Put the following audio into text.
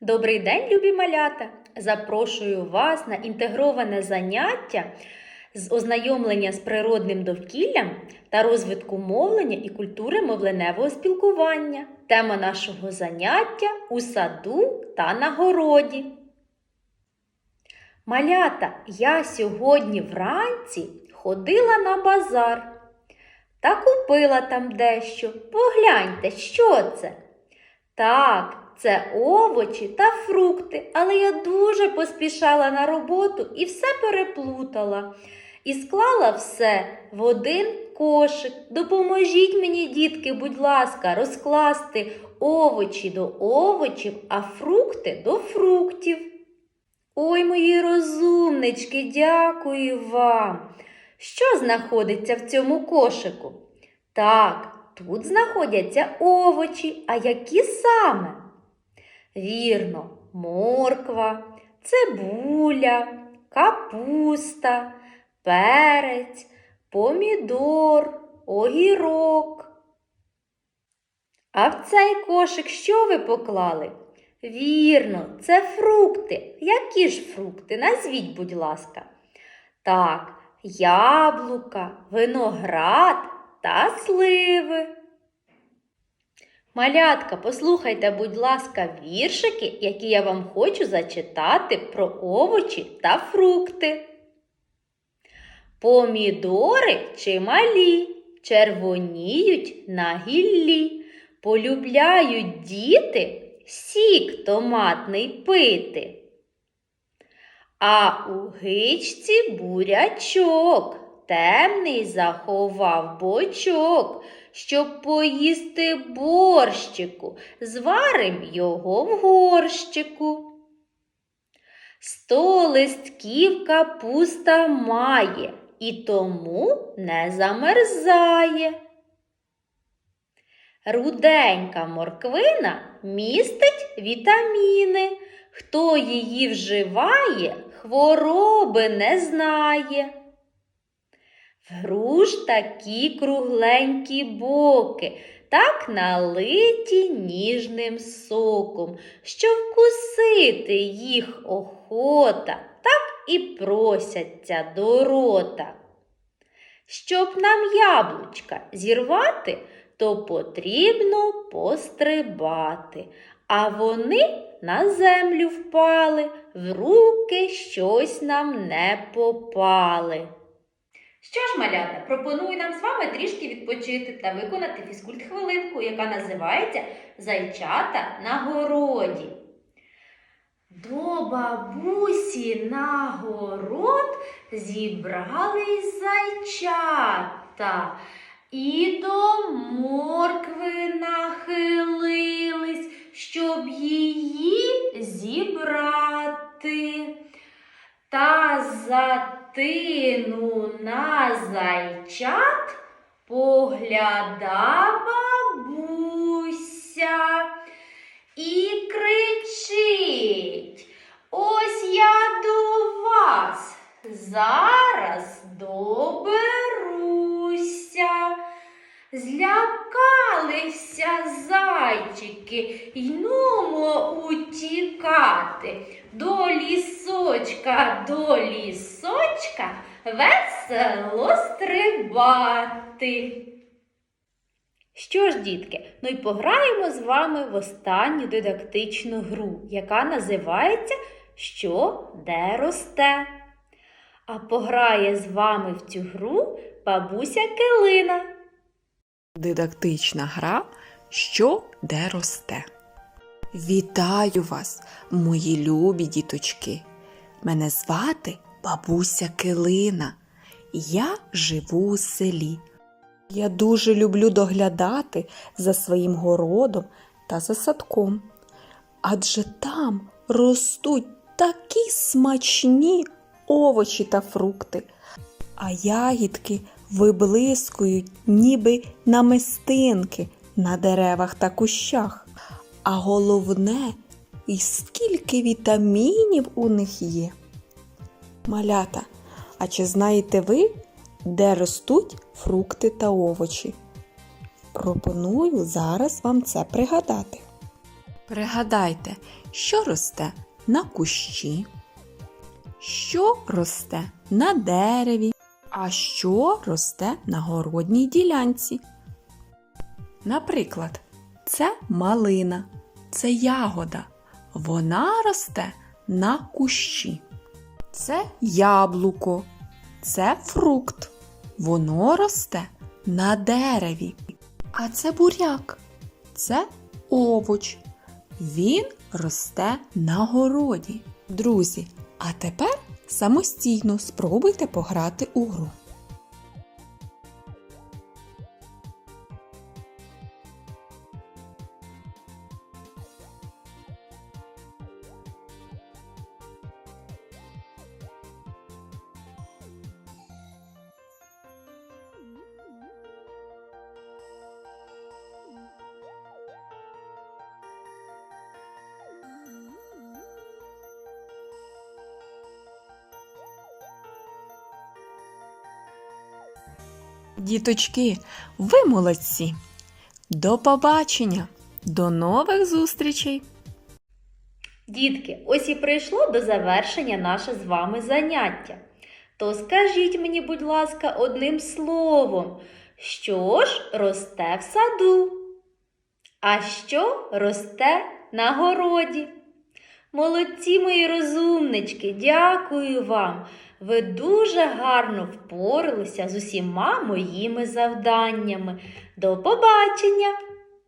Добрий день, любі малята! Запрошую вас на інтегроване заняття з ознайомлення з природним довкіллям та розвитку мовлення і культури мовленевого спілкування. Тема нашого заняття у саду та на городі. Малята, я сьогодні вранці ходила на базар та купила там дещо. Погляньте, що це? Так, це овочі та фрукти, але я дуже поспішала на роботу і все переплутала. І склала все в один кошик. Допоможіть мені, дітки, будь ласка, розкласти овочі до овочів, а фрукти до фруктів. Ой, мої розумнички, дякую вам. Що знаходиться в цьому кошику? Так, тут знаходяться овочі, а які саме? Вірно, морква, цибуля, капуста, перець, помідор, огірок. А в цей кошик що ви поклали? Вірно, це фрукти. Які ж фрукти? Назвіть, будь ласка. Так, яблука, виноград та сливи. Малятка, послухайте, будь ласка, віршики, які я вам хочу зачитати про овочі та фрукти. Помідори чималі, червоніють на гіллі, полюбляють діти сік томатний пити. А у гичці бурячок темний заховав бочок, щоб поїсти борщику, зварим його в горщику. Сто листків капуста має і тому не замерзає. Руденька морквина містить вітаміни. Хто її вживає, хвороби не знає. Груш такі кругленькі боки, так налиті ніжним соком, що вкусити їх охота, так і просяться до рота. Щоб нам яблучка зірвати, то потрібно пострибати, а вони на землю впали, в руки щось нам не попали. Що ж, малята, пропоную нам з вами трішки відпочити та виконати фізкульт-хвилинку, яка називається Зайчата на городі. До бабусі на город зібрались зайчата і до моркви нахилились, щоб її зібрати. Та затину на зайчат погляда бабуся і кричить. Ось я до вас зараз доберуся. Злякалися зайчики, йнумо утікати. До лісочка, до лісочка весело стрибати. Що ж, дітки, ну й пограємо з вами в останню дидактичну гру, яка називається Що де росте. А пограє з вами в цю гру бабуся Килина. Дидактична гра Що де росте. Вітаю вас, мої любі діточки. Мене звати бабуся Килина. Я живу у селі. Я дуже люблю доглядати за своїм городом та за садком. Адже там ростуть такі смачні овочі та фрукти, а ягідки виблискують, ніби намистинки на деревах та кущах. А головне, і скільки вітамінів у них є. Малята, а чи знаєте ви, де ростуть фрукти та овочі? Пропоную зараз вам це пригадати. Пригадайте, що росте на кущі, що росте на дереві, а що росте на городній ділянці. Наприклад, це малина, це ягода. Вона росте на кущі. Це яблуко, це фрукт. Воно росте на дереві. А це буряк, це овоч. Він росте на городі. Друзі, а тепер самостійно спробуйте пограти у гру. Діточки, ви молодці! До побачення! До нових зустрічей! Дітки, ось і прийшло до завершення наше з вами заняття. То скажіть мені, будь ласка, одним словом, що ж росте в саду? А що росте на городі? Молодці мої розумнички, дякую вам. Ви дуже гарно впоралися з усіма моїми завданнями. До побачення!